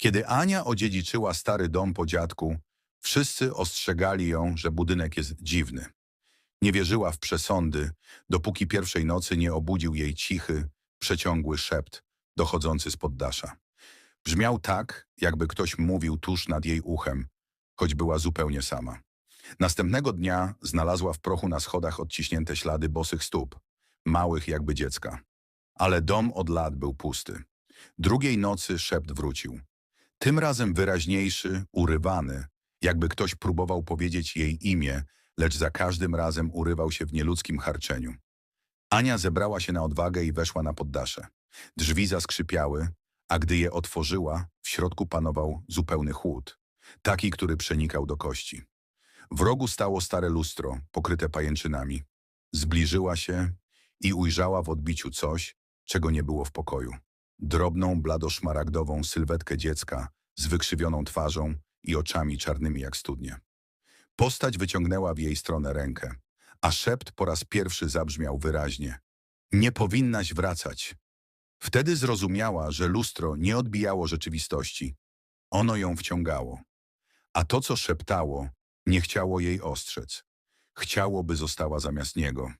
Kiedy Ania odziedziczyła stary dom po dziadku, wszyscy ostrzegali ją, że budynek jest dziwny. Nie wierzyła w przesądy, dopóki pierwszej nocy nie obudził jej cichy, przeciągły szept dochodzący z poddasza. Brzmiał tak, jakby ktoś mówił tuż nad jej uchem, choć była zupełnie sama. Następnego dnia znalazła w prochu na schodach odciśnięte ślady bosych stóp, małych jakby dziecka. Ale dom od lat był pusty. Drugiej nocy szept wrócił. Tym razem wyraźniejszy, urywany, jakby ktoś próbował powiedzieć jej imię, lecz za każdym razem urywał się w nieludzkim harczeniu. Ania zebrała się na odwagę i weszła na poddasze. Drzwi zaskrzypiały, a gdy je otworzyła, w środku panował zupełny chłód, taki, który przenikał do kości. W rogu stało stare lustro, pokryte pajęczynami. Zbliżyła się i ujrzała w odbiciu coś, czego nie było w pokoju. Drobną, bladoszmaragdową sylwetkę dziecka z wykrzywioną twarzą i oczami czarnymi jak studnie. Postać wyciągnęła w jej stronę rękę, a szept po raz pierwszy zabrzmiał wyraźnie. Nie powinnaś wracać. Wtedy zrozumiała, że lustro nie odbijało rzeczywistości. Ono ją wciągało. A to, co szeptało, nie chciało jej ostrzec. Chciało, by została zamiast niego.